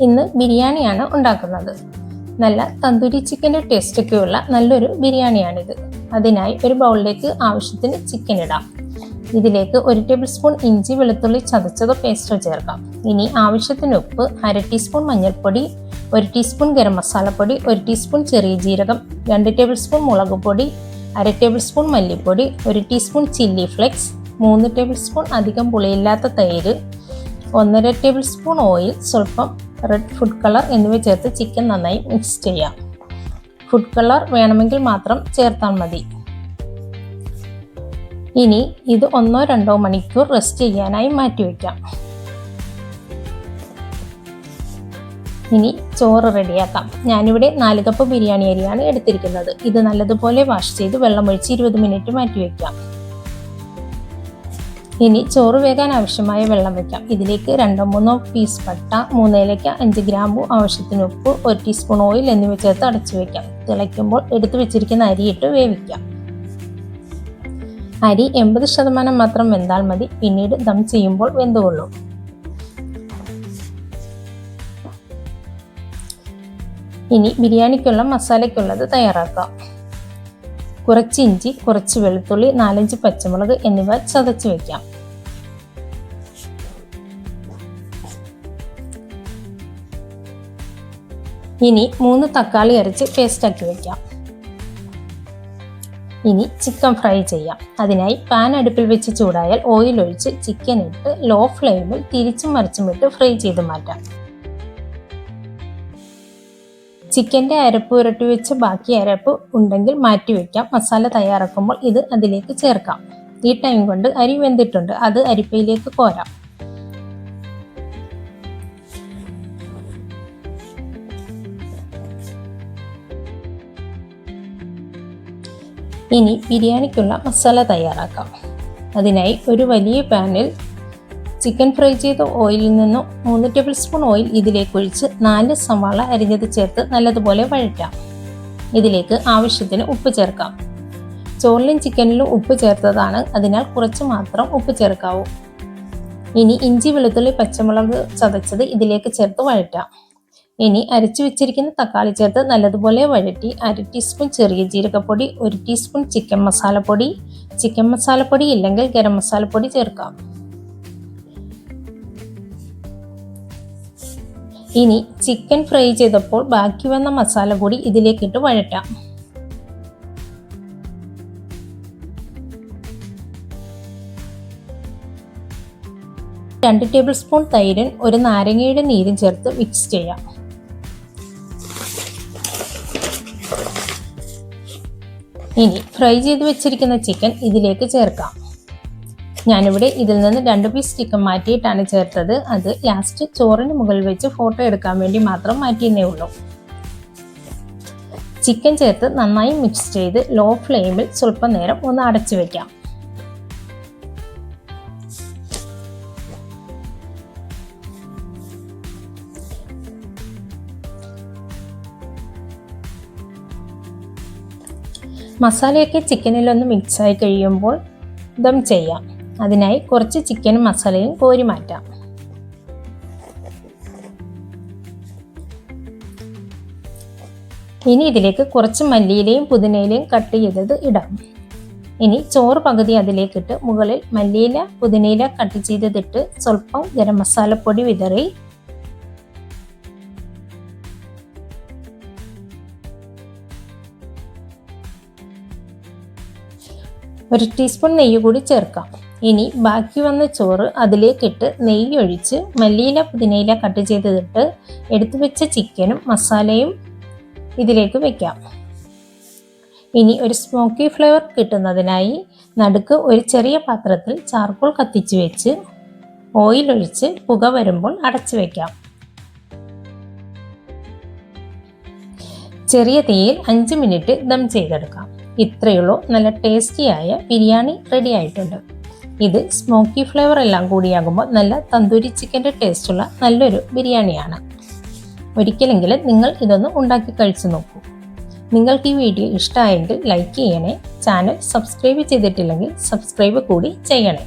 ഇന്ന് ബിരിയാണിയാണ് ഉണ്ടാക്കുന്നത്. നല്ല തന്തൂരി ചിക്കന്റെ ടേസ്റ്റൊക്കെയുള്ള നല്ലൊരു ബിരിയാണിയാണിത്. അതിനായി ഒരു ബൗളിലേക്ക് ആവശ്യത്തിന് ചിക്കൻ ഇടാം. ഇതിലേക്ക് ഒരു ടേബിൾ സ്പൂൺ ഇഞ്ചി വെളുത്തുള്ളി ചതച്ചതോ പേസ്റ്റോ ചേർക്കാം. ഇനി ആവശ്യത്തിന് ഉപ്പ് അര ടീസ്പൂൺ മഞ്ഞൾപ്പൊടി ഒരു ടീസ്പൂൺ ഗരം മസാലപ്പൊടി ഒരു ടീസ്പൂൺ ചെറിയ ജീരകം രണ്ട് ടേബിൾ സ്പൂൺ മുളക് പൊടി അര ടേബിൾ സ്പൂൺ മല്ലിപ്പൊടി ഒരു ടീസ്പൂൺ ചില്ലി ഫ്ലെക്സ് മൂന്ന് ടേബിൾ സ്പൂൺ അധികം പുളിയില്ലാത്ത തൈര് ഒന്നര ടേബിൾ സ്പൂൺ ഓയിൽ സ്വല്പം റെഡ് ഫുഡ് കളർ എന്നിവ ചേർത്ത് ചിക്കൻ നന്നായി മിക്സ് ചെയ്യാം. ഫുഡ് കളർ വേണമെങ്കിൽ മാത്രം ചേർത്താൽ മതി. ഇനി ഇത് ഒന്നോ രണ്ടോ മണിക്കൂർ റെസ്റ്റ് ചെയ്യാനായി മാറ്റിവെക്കാം. ഇനി ചോറ് റെഡിയാക്കാം. ഞാനിവിടെ നാല് കപ്പ് ബിരിയാണി അരിയാണ് എടുത്തിരിക്കുന്നത്. ഇത് നല്ലതുപോലെ വാഷ് ചെയ്ത് വെള്ളമൊഴിച്ച് ഇരുപത് മിനിറ്റ് മാറ്റി മാറ്റിവെക്കാം. ഇനി ചോറ് വേകാൻ ആവശ്യമായ വെള്ളം വയ്ക്കാം. ഇതിലേക്ക് രണ്ടോ മൂന്നോ പീസ് പട്ട മൂന്നേലയ്ക്ക അഞ്ച് ഗ്രാമ്പു ആവശ്യത്തിന് ഉപ്പ് ഒരു ടീസ്പൂൺ ഓയിൽ എന്നിവ ചേർത്ത് അടച്ചു വയ്ക്കാം. തിളയ്ക്കുമ്പോൾ എടുത്തു വെച്ചിരിക്കുന്ന അരിയിട്ട് വേവിക്കാം. അരി എൺപത് ശതമാനം മാത്രം വെന്താൽ മതി. പിന്നീട് ദം ചെയ്യുമ്പോൾ വെന്തുകൊള്ളും. ഇനി ബിരിയാണിക്കുള്ള മസാലയ്ക്കുള്ളത് തയ്യാറാക്കാം. കുറച്ച് ഇഞ്ചി കുറച്ച് വെളുത്തുള്ളി നാലഞ്ച് പച്ചമുളക് എന്നിവ ചതച്ച് വെക്കാം. ഇനി മൂന്ന് തക്കാളി അരച്ച് പേസ്റ്റാക്കി വെക്കാം. ഇനി ചിക്കൻ ഫ്രൈ ചെയ്യാം. അതിനായി പാൻ അടുപ്പിൽ വെച്ച് ചൂടായാൽ ഓയിൽ ഒഴിച്ച് ചിക്കൻ ഇട്ട് ലോ ഫ്ലെയിമിൽ തിരിച്ചും മറിച്ചും ഇട്ട് ഫ്രൈ ചെയ്ത് മാറ്റാം. ചിക്കന്റെ അരപ്പ് ഉരട്ടി വെച്ച് ബാക്കി അരപ്പ് ഉണ്ടെങ്കിൽ മാറ്റി വയ്ക്കാം മസാല തയ്യാറാക്കുമ്പോൾ ഇത് അതിലേക്ക് ചേർക്കാം. ഈ ടൈം കൊണ്ട് അരി വെന്തിട്ടുണ്ട്. അത് അരിപ്പയിലേക്ക് കോരാം. ഇനി ബിരിയാണിക്കുള്ള മസാല തയ്യാറാക്കാം. അതിനായി ഒരു വലിയ പാനിൽ ചിക്കൻ ഫ്രൈ ചെയ്ത ഓയിലിൽ നിന്നും മൂന്ന് ടേബിൾ സ്പൂൺ ഓയിൽ ഇതിലേക്ക് ഒഴിച്ച് നാല് സവാള അരിഞ്ഞത് ചേർത്ത് നല്ലതുപോലെ വഴറ്റാം. ഇതിലേക്ക് ആവശ്യത്തിന് ഉപ്പ് ചേർക്കാം. ചോറിലും ചിക്കനിലും ഉപ്പ് ചേർത്തതാണ് അതിനാൽ കുറച്ച് മാത്രം ഉപ്പ് ചേർക്കാവൂ. ഇനി ഇഞ്ചി വെളുത്തുള്ളി പച്ചമുളക് ചതച്ചത് ഇതിലേക്ക് ചേർത്ത് വഴറ്റാം. ഇനി അരച്ചു വെച്ചിരിക്കുന്ന തക്കാളി ചേർത്ത് നല്ലതുപോലെ വഴറ്റി അര ടീസ്പൂൺ ചെറിയ ജീരകപ്പൊടി ഒരു ടീസ്പൂൺ ചിക്കൻ മസാലപ്പൊടി. ചിക്കൻ മസാലപ്പൊടി ഇല്ലെങ്കിൽ ഗരം മസാലപ്പൊടി ചേർക്കാം. ഇനി ചിക്കൻ ഫ്രൈ ചെയ്തപ്പോൾ ബാക്കി വന്ന മസാല കൂടി ഇതിലേക്കിട്ട് വഴറ്റാം. രണ്ട് ടേബിൾ സ്പൂൺ തൈരും ഒരു നാരങ്ങയുടെ നീരും ചേർത്ത് മിക്സ് ചെയ്യാം. ഇനി ഫ്രൈ ചെയ്ത് വെച്ചിരിക്കുന്ന ചിക്കൻ ഇതിലേക്ക് ചേർക്കാം. ഞാനിവിടെ ഇതിൽ നിന്ന് രണ്ട് പീസ് ചിക്കൻ മാറ്റിയിട്ടാണ് ചേർത്തത്. അത് ലാസ്റ്റ് ചോറിന് മുകളിൽ വെച്ച് ഫോട്ടോ എടുക്കാൻ വേണ്ടി മാത്രം മാറ്റിയെന്നേ ഉള്ളൂ. ചിക്കൻ ചേർത്ത് നന്നായി മിക്സ് ചെയ്ത് ലോ ഫ്ലെയിമിൽ സ്വല്പം നേരം ഒന്ന് അടച്ചു വെക്കാം. മസാലയൊക്കെ ചിക്കനിലൊന്ന് മിക്സായി കഴിയുമ്പോൾ ദം ചെയ്യാം. അതിനായി കുറച്ച് ചിക്കൻ മസാലയും കോരി മാറ്റാം. ഇനി ഇതിലേക്ക് കുറച്ച് മല്ലിയിലയും പുതിനയിലയും കട്ട് ചെയ്തത് ഇടാം. ഇനി ചോറ് പകുതി അതിലേക്കിട്ട് മുകളിൽ മല്ലിയില പുതിനയില കട്ട് ചെയ്തതിട്ട് സ്വല്പം ഗരം മസാലപ്പൊടി വിതറി. ഒരു ടീസ്പൂൺ നെയ്യ് കൂടി ചേർക്കാം. ഇനി ബാക്കി വന്ന ചോറ് അതിലേക്കിട്ട് നെയ്യൊഴിച്ച് മല്ലിയില പുതിനയില കട്ട് ചെയ്തിട്ട് എടുത്തു വെച്ച ചിക്കനും മസാലയും ഇതിലേക്ക് വെക്കാം. ഇനി ഒരു സ്മോക്കി ഫ്ലേവർ കിട്ടുന്നതിനായി നടുക്ക് ഒരു ചെറിയ പാത്രത്തിൽ ചാർക്കോൾ കത്തിച്ച് വെച്ച് ഓയിൽ ഒഴിച്ച് പുക വരുമ്പോൾ അടച്ചു വെക്കാം. ചെറിയ തീയിൽ അഞ്ച് മിനിറ്റ് ദം ചെയ്തെടുക്കാം. ഇത്രയുള്ളൂ. നല്ല ടേസ്റ്റിയായ ബിരിയാണി റെഡി ആയിട്ടുണ്ട്. ഇത് സ്മോക്കി ഫ്ലേവർ എല്ലാം കൂടിയാകുമ്പോൾ നല്ല തന്തൂരി ചിക്കന്റെ ടേസ്റ്റുള്ള നല്ലൊരു ബിരിയാണിയാണ്. ഒരിക്കലെങ്കിലും നിങ്ങൾ ഇതൊന്ന് ഉണ്ടാക്കി കഴിച്ചു നോക്കൂ. നിങ്ങൾക്ക് ഈ വീഡിയോ ഇഷ്ടമായെങ്കിൽ ലൈക്ക് ചെയ്യണേ ചാനൽ സബ്സ്ക്രൈബ് ചെയ്തിട്ടില്ലെങ്കിൽ സബ്സ്ക്രൈബ് കൂടി ചെയ്യണേ.